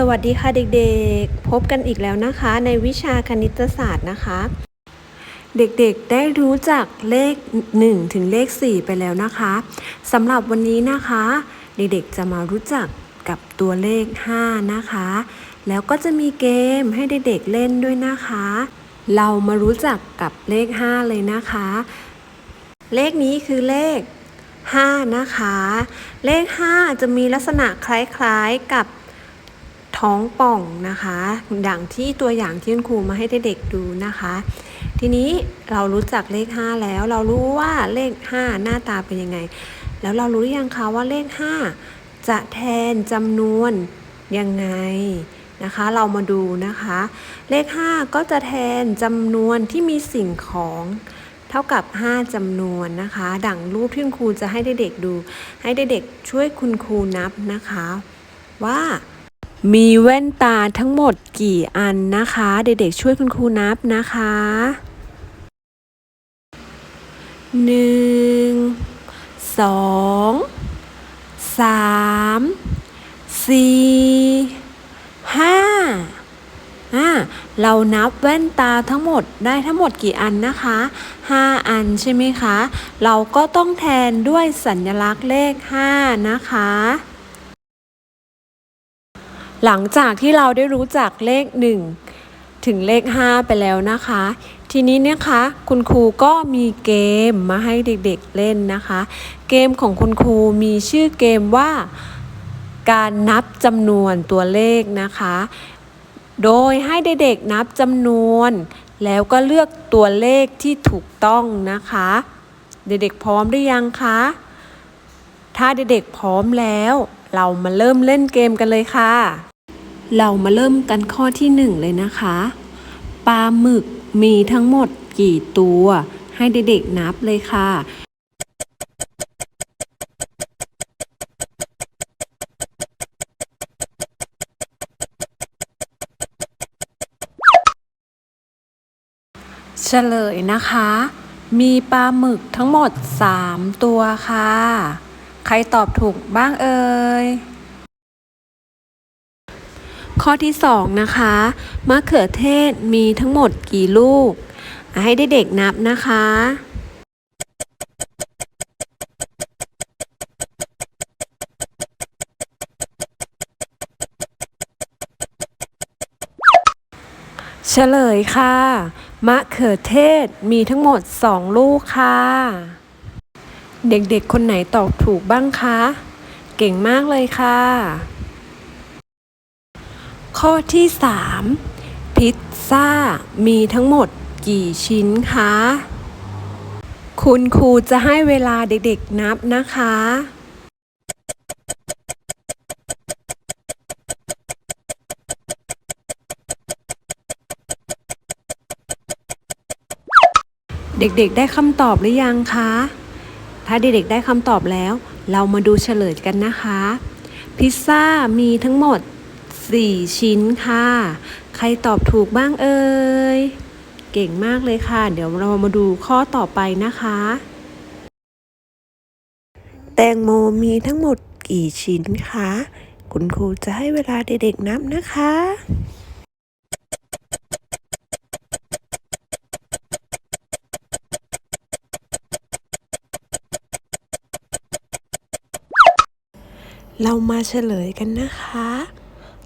สวัสดีค่ะเด็กๆ พบกันอีกแล้วนะคะ ในวิชาคณิตศาสตร์นะคะ เด็กๆได้รู้จักเลข 1 ถึงเลข 4 ไปแล้วนะคะสำหรับวันนี้นะคะ เด็กๆจะมารู้จักกับตัวเลข 5 นะคะ แล้วก็จะมีเกมให้เด็กๆเล่นด้วยนะคะ เรามารู้จักกับเลข 5 เลยนะคะ เลขนี้คือเลข 5 นะคะ เลข 5 จะมีลักษณะคล้ายๆกับ ท้องป่องนะคะอย่งที่ตัวอย่างที่คุณครูมาให้เด็กๆดูนะคะ ทีนี้เรารู้จักเลข 5 แล้ว เรารู้ว่าเลข 5 หน้าตาเป็นยังไง แล้วเรารู้หรือยังคะว่าเลข 5 จะแทนจำนวนยังไงนะคะ เรามาดูนะคะ เลข 5 ก็จะแทนจำนวนที่มีสิ่งของเท่ากับ 5จำนวนนะคะ ดังรูปที่คุณครูจะให้เด็กๆดู ให้เด็กๆช่วยคุณครูนับนะคะ ว่า มีแว่นตาทั้งหมดกี่อันนะคะ เด็กๆช่วยคุณครูนับนะคะหนึ่งสองสามสี่ห้าอ่าเรานับแว่นตาทั้งหมดได้ทั้งหมดกี่อันนะคะ 5 อันใช่ไหมคะ เราก็ต้องแทนด้วยสัญลักษณ์เลข 5 นะคะ หลังจากที่เราได้รู้จักเลข 1 ถึงเลข 5 ไปแล้วนะคะ ทีนี้เนี่ยคะคุณครูก็มีเกมมาให้เด็กๆเล่นนะคะ เกมของคุณครูมีชื่อเกมว่าการนับจำนวนตัวเลขนะคะ โดยให้เด็กๆนับจำนวน แล้วก็เลือกตัวเลขที่ถูกต้องนะคะ เด็กๆพร้อมหรือยังคะ ถ้าเด็กๆพร้อมแล้ว เรามาเริ่มเล่นเกมกันเลยค่ะ เรามาเริ่มกันข้อที่หนึ่งเลยนะคะ ปลาหมึกมีทั้งหมดกี่ตัว ให้เด็กๆนับเลยค่ะเฉลยนะคะ มีปลาหมึกทั้งหมด 3 ตัวค่ะ ใครตอบถูกบ้างเอ่ย ข้อที่ 2 นะคะ มะเขือเทศมีทั้งหมดกี่ลูก ให้เด็กๆนับนะคะเฉลยค่ะ มะเขือเทศมีทั้งหมด 2 ลูกค่ะ เด็กๆ คนไหนตอบถูกบ้างคะ เก่งมากเลยค่ะ ข้อที่ 3 พิซซ่ามีทั้งหมดกี่ชิ้นคะ คุณครูจะให้เวลาเด็กๆนับนะคะเด็กๆ ได้คำตอบหรือยังคะ ถ้าเด็กๆได้คำตอบแล้ว เรามาดูเฉลยกันนะคะ พิซซ่ามีทั้งหมด 4 ชิ้นค่ะ ใครตอบถูกบ้างเอ่ย เก่งมากเลยค่ะ เดี๋ยวเรามาดูข้อต่อไปนะคะ แตงโมมีทั้งหมดกี่ชิ้นคะ คุณครูจะให้เวลาเด็กๆนับนะคะ เรามาเฉลยกันนะคะ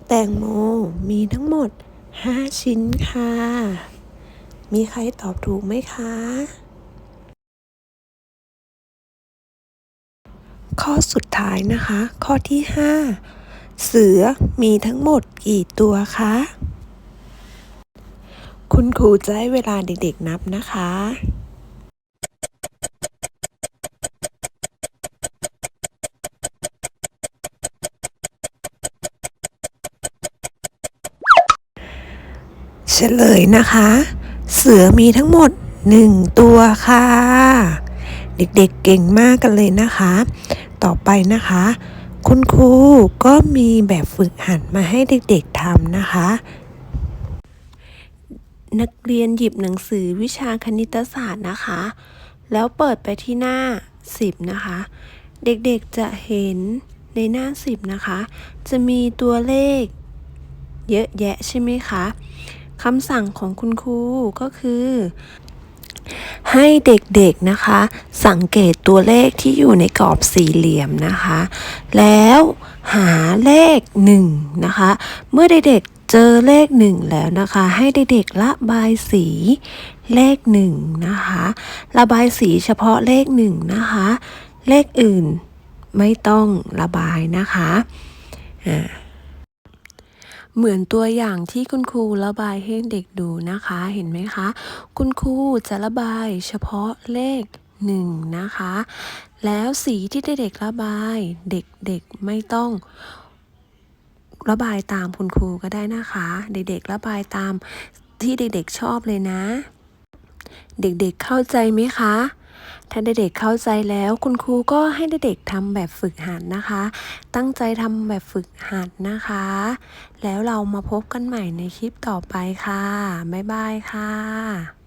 แตงโมมีทั้งหมด 5 ชิ้นค่ะ มีใครตอบถูกไหมคะ ข้อสุดท้ายนะคะ ข้อที่ 5 เสือมีทั้งหมดกี่ตัวคะ คุณครูจะให้เวลาเด็กๆนับนะคะ ฉลยนะคะ เสือมีทั้งหมด 1 ตัวค่ะ เด็กๆเก่งมากกันเลยนะคะ ต่อไปนะคะ คุณครูก็มีแบบฝึกหัดมาให้เด็กๆทำนะคะ นักเรียนหยิบหนังสือวิชาคณิตศาสตร์นะคะ แล้วเปิดไปที่หน้า 10 นะคะ เด็กๆจะเห็นในหน้า 10 นะคะ จะมีตัวเลขเยอะแยะใช่ไหมคะ คำสั่งของคุณครูก็คือ ให้เด็กๆนะคะ สังเกตตัวเลขที่อยู่ในกรอบสี่เหลี่ยมนะคะ แล้วหาเลขหนึ่งนะคะ เมื่อเด็กๆเจอเลขหนึ่งแล้วนะคะ ให้เด็กๆระบายสีเลขหนึ่งนะคะระบายสีเฉพาะเลขหนึ่งนะคะ เลขอื่นไม่ต้องระบายนะคะอ่า เหมือนตัวอย่างที่คุณครูระบายให้เด็กดูนะคะ เห็นไหมคะ คุณครูจะระบายเฉพาะเลขหนึ่งนะคะ แล้วสีที่เด็กๆระบาย เด็กๆไม่ต้องระบายตามคุณครูก็ได้นะคะ เด็กๆระบายตามที่เด็กๆชอบเลยนะ เด็กๆเข้าใจไหมคะ ถ้าเด็กๆเข้าใจแล้วคุณครูก็ให้เด็กๆทำแบบฝึกหัดนะคะ ตั้งใจทำแบบฝึกหัดนะคะ แล้วเรามาพบกันใหม่ในคลิปต่อไปค่ะ บ๊ายบายค่ะ